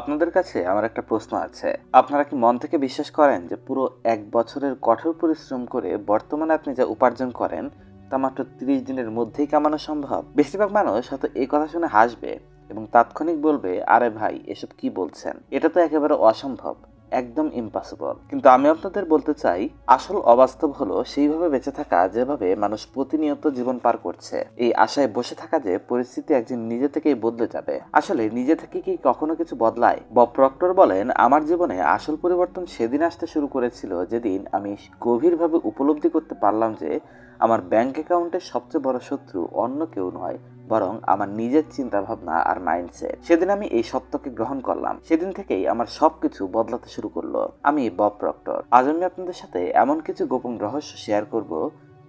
আপনাদের কাছে আমার একটা প্রশ্ন আছে। আপনারা কি মন থেকে বিশ্বাস করেন যে পুরো এক বছরের কঠোর পরিশ্রম করে বর্তমানে আপনি যা উপার্জন করেন, তা মাত্র তিরিশ দিনের মধ্যেই কামানো সম্ভব? বেশিরভাগ মানুষ হয়তো এই কথা শুনে হাসবে এবং তাৎক্ষণিক বলবে, আরে ভাই, এসব কি বলছেন? এটা তো একেবারে অসম্ভব। একদম ইম্পসিবল কিন্তু আমি আপনাদের বলতে চাই, আসল অবাস্তব হলো সেইভাবে বেঁচে থাকা যেভাবে মানুষ প্রতিনিয়ত জীবন পার করছে। এই আশায় বসে থাকা যে পরিস্থিতি একদিন নিজে থেকেই বদলে যাবে। আসলে নিজে থেকে কি কখনো কিছু বদলায়? বব প্রক্টর বলেন, আমার জীবনে আসল পরিবর্তন সেদিন আসতে শুরু করেছিল যেদিন আমি গভীরভাবে উপলব্ধি করতে পারলাম যে আমার ব্যাংক অ্যাকাউন্টের সবচেয়ে বড় শত্রু অন্য কেউ নয়। বরং আমার নিজের চিন্তা ভাবনা আর মাইন্ডসেট সেদিন আমি এই সত্যকে গ্রহণ করলাম। সেদিন থেকেই আমার সবকিছু বদলাতে শুরু করল। আমি বব প্রক্টর। আজ আমি আপনাদের সাথে এমন কিছু গোপন রহস্য শেয়ার করব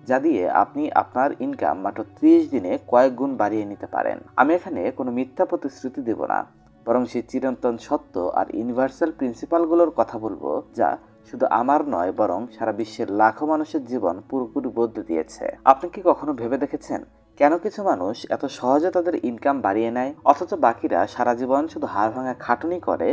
যা দিয়ে আপনি আপনার ইনকাম মাত্র ত্রিশ দিনে কয়েক গুণ বাড়িয়ে নিতে পারেন। আমি এখানে কোনো মিথ্যা প্রতিশ্রুতি দেব না। বরং সেই চিরন্তন সত্য আর ইউনিভার্সাল প্রিন্সিপালগুলোর কথা বলব যা শুধু আমার নয়, বরং সারা বিশ্বের লাখো মানুষের জীবন পুরোপুরি বদলে দিয়েছে। আপনি কি কখনো ভেবে দেখেছেন কেন কিছু মানুষ এত সহজে তাদের ইনকাম বাড়িয়ে নেয়? অথচ বাকিরা সারা জীবন শুধু হাড় ভাঙা খাটুনি করে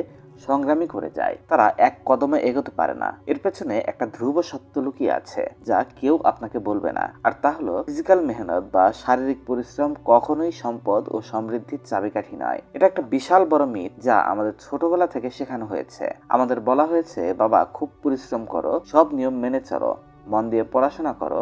সংগ্রামী করে যায়। তারা এক কদমে এগোতে পারে না। এর পেছনে একটা ধ্রুব সত্য লুকিয়ে আছে, যা কেউ আপনাকে বলবে না। আর তা হলো ফিজিক্যাল মেহনত বা শারীরিক পরিশ্রম কখনোই সম্পদ ও সমৃদ্ধির চাবিকাঠি নয়। এটা একটা বিশাল বড় মিথ যা আমাদের ছোটবেলা থেকে শেখানো হয়েছে। আমাদের বলা হয়েছে, বাবা, খুব পরিশ্রম করো, সব নিয়ম মেনে চলো, মন দিয়ে পড়াশোনা করো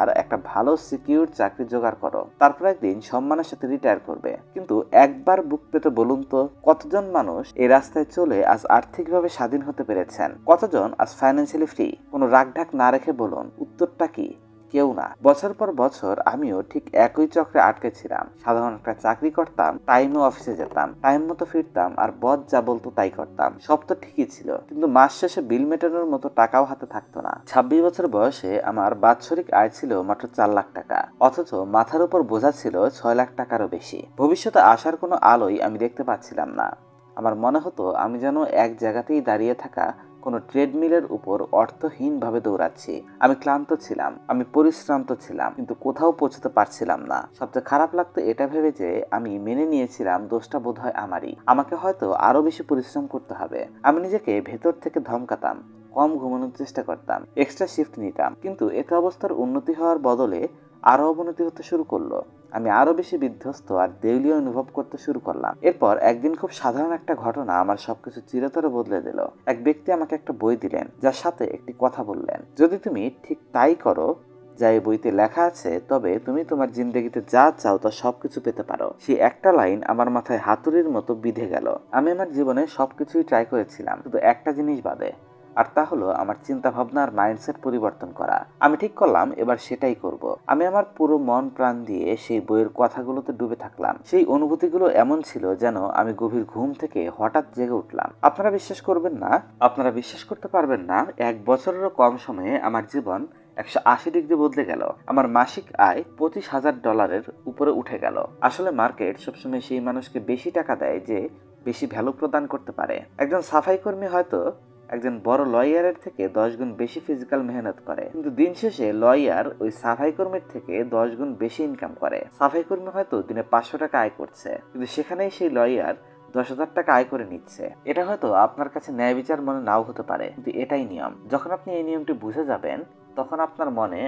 আর একটা ভালো সিকিউর চাকরি জোগাড় করো। তারপর একদিন সম্মানের সাথে রিটায়ার করবে। কিন্তু একবার বুক পেতে বলুন তো, কতজন মানুষ এই রাস্তায় চলে আজ আর্থিকভাবে স্বাধীন হতে পেরেছেন? কতজন আজ ফাইন্যান্সিয়ালি ফ্রি কোনো রাগঢাক না রেখে বলুন, উত্তরটা কি? কেউ না। বছর পর বছর আমিও ঠিক একই চক্রে আটকে ছিলাম। সাধারণ একটা চাকরি করতাম টাইমে অফিসে যেতাম টাইম মতো ফিরতাম, আর বস যা বলতো তাই করতাম। সব তো ঠিকই ছিল, কিন্তু মাস শেষে বিল মেটানোর মতো টাকাও হাতে থাকতো না। ছাব্বিশ বছর বয়সে আমার বাৎসরিক আয় ছিল মাত্র চার লাখ টাকা, অথচ মাথার উপর বোঝা ছিল ছয় লাখ টাকারও বেশি। ভবিষ্যতে আসার কোনো আলোই আমি দেখতে পাচ্ছিলাম না। আমার মনে হতো আমি যেন এক জায়গাতেই দাঁড়িয়ে থাকা কোনো ট্রেডমিলের উপর অর্থহীনভাবে দৌড়াচ্ছি। আমি ক্লান্ত ছিলাম, আমি পরিশ্রান্ত ছিলাম, কিন্তু কোথাও পৌঁছতে পারছিলাম না। সবচেয়ে খারাপ লাগতো এটা ভেবে যে আমি মেনে নিয়েছিলাম দোষটা বোধ হয় আমারই। আমাকে হয়তো আরও বেশি পরিশ্রম করতে হবে। আমি নিজেকে ভেতর থেকে ধমকাতাম, কম ঘুমানোর চেষ্টা করতাম এক্সট্রা শিফট নিতাম, কিন্তু এতে অবস্থার উন্নতি হওয়ার বদলে আরও অবনতি হতে শুরু করল। আমি আরও বেশি বিধ্বস্ত আর দেউলিয়া অনুভব করতে শুরু করলাম। এরপর একদিন খুব সাধারণ একটা ঘটনা আমার সবকিছু চিরতরে বদলে দিল। এক ব্যক্তি আমাকে একটা বই দিলেন, যার সাথে একটি কথা বললেন। যদি তুমি ঠিক তাই করো, যা এই বইতে লেখা আছে, তবে তুমি তোমার জিন্দগিতে যা চাও তা সবকিছু পেতে পারো। সেই একটা লাইন আমার মাথায় হাতুড়ির মতো বিধে গেল। আমি আমার জীবনে সবকিছুই ট্রাই করেছিলাম, শুধু একটা জিনিস বাদে। আর তা হলো আমার চিন্তা ভাবনা আর মাইন্ডসেট পরিবর্তন করা। আমি ঠিক করলাম, এবার সেটাই করব। আমি আমার পুরো মন প্রাণ দিয়ে সেই বইয়ের কথাগুলোতে ডুবে থাকলাম। সেই অনুভূতিগুলো এমন ছিল যেন আমি গভীর ঘুম থেকে হঠাৎ জেগে উঠলাম। আপনারা বিশ্বাস করবেন না, আপনারা বিশ্বাস করতে পারবেন না, এক বছরেরও কম সময়ে আমার জীবন একশো আশি ডিগ্রি বদলে গেল। আমার মাসিক আয় পঁচিশ হাজার ডলারের উপরে উঠে গেল। আসলে মার্কেট সবসময় সেই মানুষকে বেশি টাকা দেয় যে বেশি ভ্যালু প্রদান করতে পারে। একজন সাফাই কর্মী হয়তো একজন বড় লয়ারের থেকে দশ গুণ বেশি ফিজিক্যাল মেহনত করে। কিন্তু দিন শেষে লয়ার ওই সাফাই কর্মীর থেকে দশ গুণ বেশি ইনকাম করে। সাফাই কর্মী হয়তো দিনে পাঁচশো টাকা আয় করছে, কিন্তু সেখানেই সেই লয়ার দশ হাজার টাকা আয় করে নিচ্ছে। এটা হয়তো আপনার কাছে ন্যায় বিচার মনে নাও হতে পারে, কিন্তু এটাই নিয়ম। যখন আপনি এই নিয়মটি বুঝে যাবেন, তখন আপনার মনে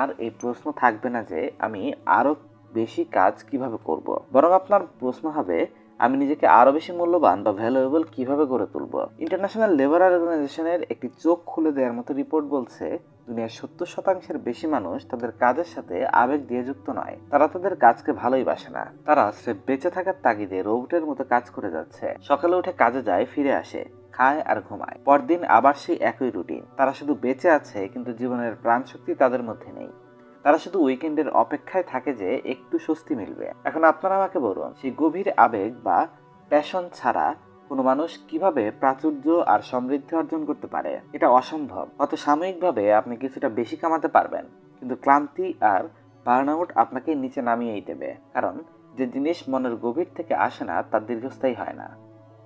আর এই প্রশ্ন থাকবে না যে আমি আরও বেশি কাজ কীভাবে করব। বরং আপনার প্রশ্ন হবে আমি নিজেকে আরও বেশি মূল্যবান বা ভ্যালুয়েবল কীভাবে গড়ে তুলব? ইন্টারন্যাশনাল লেবার অর্গানাইজেশনের একটি চোখ খুলে দেওয়ার মতো রিপোর্ট বলছে, দুনিয়ার সত্তর শতাংশের বেশি মানুষ তাদের কাজের সাথে আবেগ দিয়ে যুক্ত নয়। তারা তাদের কাজকে ভালোই বাসে না। তারা স্রেফ বেঁচে থাকার তাগিদে রোবটের মতো কাজ করে যাচ্ছে। সকালে উঠে কাজে যায়, ফিরে আসে, খায় আর ঘুমায়। পরদিন আবার সেই একই রুটিন তারা শুধু বেঁচে আছে, কিন্তু জীবনের প্রাণশক্তি তাদের মধ্যে নেই। তারা শুধু উইকেন্ডের অপেক্ষায় থাকে যে একটু স্বস্তি মিলবে। এখন আপনারা আমাকে বলুন, সেই গভীর আবেগ বা প্যাশন ছাড়া কোনো মানুষ কীভাবে প্রাচুর্য আর সমৃদ্ধি অর্জন করতে পারে? এটা অসম্ভব। অত সাময়িকভাবে আপনি কিছুটা বেশি কামাতে পারবেন, কিন্তু ক্লান্তি আর বার্ন আউট আপনাকে নিচে নামিয়েই দেবে। কারণ যে জিনিস মনের গভীর থেকে আসে না তার দীর্ঘস্থায়ী হয় না।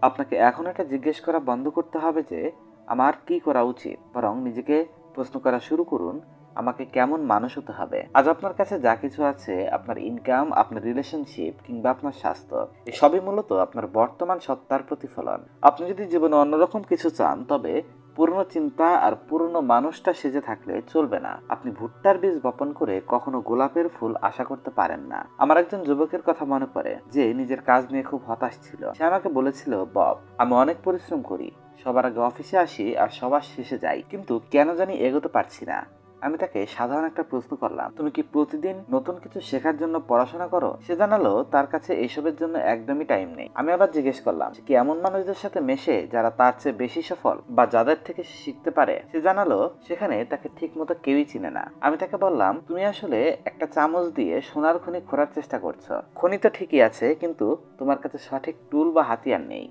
আপনাকে এখন এটা জিজ্ঞেস করা বন্ধ করতে হবে যে, আমার কি করা উচিত? বরং নিজেকে প্রশ্ন করা শুরু করুন আমাকে কেমন মানুষ হতে হবে? আজ আপনার কাছে যা কিছু আছে, আপনার ইনকাম আপনার রিলেশনশিপ কিংবা আপনার স্বাস্থ্য সবই মূলত আপনার বর্তমান সত্তার প্রতিফলন। আপনি যদি জীবনে অন্যরকম কিছু চান, তবে পুরনো চিন্তা আর পুরনো মানুষটা সেজে থাকলে চলবে না। আপনি ভুট্টার বীজ বপন করে কখনো গোলাপের ফুল আশা করতে পারেন না। আমার একজন যুবকের কথা মনে পড়ে, যে নিজের কাজ নিয়ে খুব হতাশ ছিল। সে আমাকে বলেছিল, বব, আমি অনেক পরিশ্রম করি। সবার আগে অফিসে আসি আর সবার শেষে যাই। কিন্তু কেন জানি এগোতে পারছি না। আমি তাকে সাধারণ একটা প্রশ্ন করলাম, তুমি কি প্রতিদিন নতুন কিছু শেখার জন্য পড়াশোনা করো? সে জানালো, তার কাছে এইসবের জন্য একদমই টাইম নেই। আমি আবার জিজ্ঞেস করলাম কি এমন মানুষদের সাথে মেশে যারা তার চেয়ে বেশি সফল বা যাদের থেকে সে শিখতে পারে? সে জানালো, সেখানে তাকে ঠিক মতো কেউই চিনে না। আমি তাকে বললাম, তুমি আসলে একটা চামচ দিয়ে সোনার খনি খোঁড়ার চেষ্টা করছ। খনি তো ঠিকই আছে, কিন্তু তোমার কাছে সঠিক টুল বা হাতিয়ার নেই।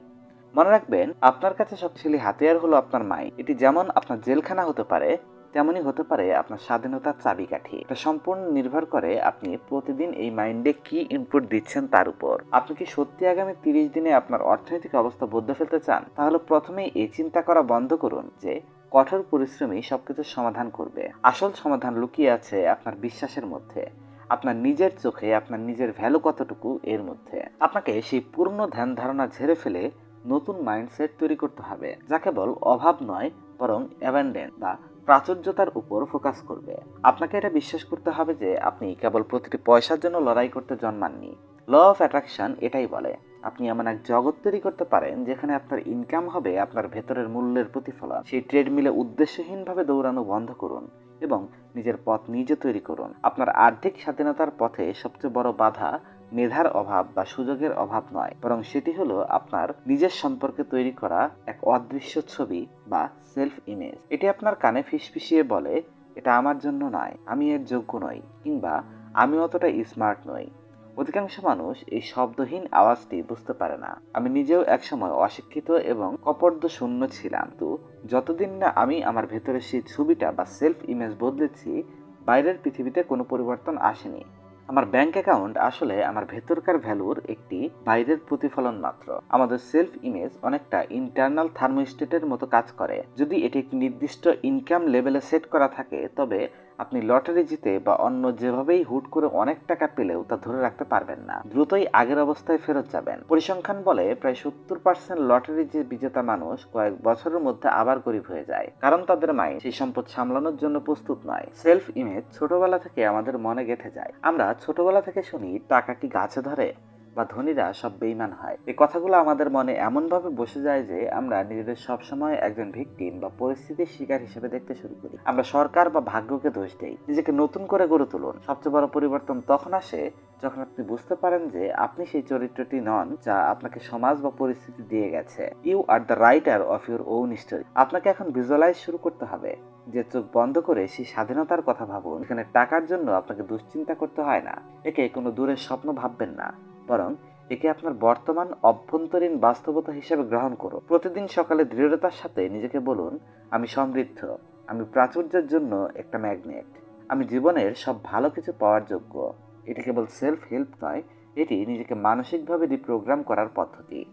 মনে রাখবেন, আপনার কাছে শক্তিশালী হাতিয়ার হলো আপনার মাই। এটি যেমন আপনার জেলখানা হতে পারে তেমনই হতে পারে আপনার স্বাধীনতার চাবিকাঠি। এটা সম্পূর্ণ নির্ভর করে আপনি প্রতিদিন এই মাইন্ডে কি ইনপুট দিচ্ছেন তার উপর। আপনি কি সত্যি আগামী তিরিশ দিনে আপনার অর্থনৈতিক অবস্থা বদলে ফেলতে চান? তাহলে প্রথমেই এই চিন্তা করা বন্ধ করুন যে কঠোর পরিশ্রমী সবকিছুর সমাধান করবে। আসল সমাধান লুকিয়ে আছে আপনার বিশ্বাসের মধ্যে, আপনার নিজের চোখে, আপনার নিজের ভ্যালু কতটুকু এর মধ্যে। আপনাকে সেই পূর্ণ ধ্যান ধারণা ঝেড়ে ফেলে নতুন মাইন্ডসেট তৈরি করতে হবে যা কেবল অভাব নয়, বরং অ্যাবান্ডেন্ট বা প্রাচুর্যতার উপর ফোকাস করবে। আপনাকে এটা বিশ্বাস করতে হবে যে আপনি কেবল প্রতিটি পয়সার জন্য লড়াই করতে জন্মাননি। ল অফ অ্যাট্রাকশন এটাই বলে, আপনি এমন এক জগৎ তৈরি করতে পারেন যেখানে আপনার ইনকাম হবে আপনার ভেতরের মূল্যের প্রতিফলন। সেই ট্রেডমিলে উদ্দেশ্যহীনভাবে দৌড়ানো বন্ধ করুন এবং নিজের পথ নিজে তৈরি করুন। আপনার আর্থিক স্বাধীনতার পথে সবচেয়ে বড় বাধা মেধার অভাব বা সুযোগের অভাব নয়, বরং সেটি হলো আপনার নিজের সম্পর্কে তৈরি করা এক অদৃশ্য ছবি বা সেলফ ইমেজ এটি আপনার কানে ফিসফিসিয়ে বলে, এটা আমার জন্য নয়, আমি এর যোগ্য নই, কিংবা, আমি অতটা স্মার্ট নই। অধিকাংশ মানুষ এই শব্দহীন আওয়াজটি বুঝতে পারে না। আমি নিজেও একসময় অশিক্ষিত এবং কপর্দ শূন্য ছিলাম। তো যতদিন না আমি আমার ভেতরে সেই ছবিটা বা সেলফ ইমেজ বদলেছি, বাইরের পৃথিবীতে কোনো পরিবর্তন আসেনি। আমার ব্যাংক অ্যাকাউন্ট আসলে আমার ভেতরকার ভ্যালুর একটি বাইরের প্রতিফলন মাত্র। আমাদের সেলফ ইমেজ অনেকটা ইন্টারনাল থার্মোস্টেটের মতো কাজ করে। যদি এটি একটি নির্দিষ্ট ইনকাম লেভেলে সেট করা থাকে, তবে আপনি লটারি জিতে বা অন্য যেভাবেই হুট করে অনেক টাকা পেলেও তা ধরে রাখতে পারবেন না। দ্রুতই আগের অবস্থায় ফেরত যাবেন। পরিসংখ্যান বলে প্রায় সত্তর পার্সেন্ট লটারি যে বিজেতা মানুষ কয়েক বছরের মধ্যে আবার গরিব হয়ে যায়। কারণ তাদের মাইন্ড সেই সম্পদ সামলানোর জন্য প্রস্তুত নয়। সেলফ ইমেজ ছোটবেলা থেকে আমাদের মনে গেঁথে যায়। আমরা ছোটবেলা থেকে শুনি, টাকা কি গাছে ধরে? বা ধনীরা সব বেইমান হয়। এই কথাগুলো আমাদের মনে এমনভাবে বসে যায় যে আমরা নিজেদের সবসময় একজন ভিকটিম বা পরিস্থিতির শিকার হিসেবে দেখতে শুরু করি। আমরা সরকার বা ভাগ্যকে দোষ দেই, নিজেকে নতুন করে গড়ে তুলুন। সবচেয়ে বড় পরিবর্তন তখন আসে যখন আপনি বুঝতে পারেন যে আপনি সেই চরিত্রটি নন যা আপনাকে সমাজ বা পরিস্থিতি দিয়ে গেছে। You are the writer of your own story আপনাকে এখন ভিজুয়ালাইজ শুরু করতে হবে যে চোখ বন্ধ করে সেই স্বাধীনতার কথা ভাবুন। এখানে টাকার জন্য আপনাকে দুশ্চিন্তা করতে হয় না। একে কোনো দূরের স্বপ্ন ভাববেন না। বরং একে আপনার বর্তমান অভ্যন্তরীণ বাস্তবতা হিসেবে গ্রহণ করুন। প্রতিদিন সকালে দৃঢ়তার সাথে নিজেকে বলুন, আমি সমৃদ্ধ, আমি প্রাচুর্যের জন্য একটা ম্যাগনেট, আমি জীবনের সব ভালো কিছু পাওয়ার যোগ্য। এটি কেবল সেলফ হেল্প নয়, এটি নিজেকে মানসিকভাবে রিপ্রোগ্রাম করার পদ্ধতি।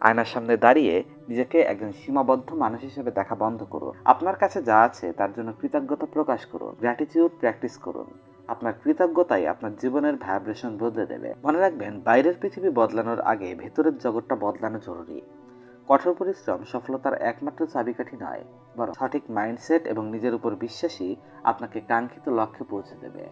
আয়নার সামনে দাঁড়িয়ে নিজেকে একজন সীমাবদ্ধ মানুষ হিসেবে দেখা বন্ধ করুন। আপনার কাছে যা আছে তার জন্য কৃতজ্ঞতা প্রকাশ করুন গ্র্যাটিটিউড প্র্যাকটিস করুন। আপনার কৃতজ্ঞতাই আপনার জীবনের ভাইব্রেশন বদলে দেবে। মনে রাখবেন, বাইরের পৃথিবী বদলানোর আগে ভেতরের জগৎটা বদলানো জরুরি। কঠোর পরিশ্রম সফলতার একমাত্র চাবিকাঠি নয়, বরং সঠিক মাইন্ডসেট এবং নিজের উপর বিশ্বাসী আপনাকে কাঙ্ক্ষিত লক্ষ্যে পৌঁছে দেবে।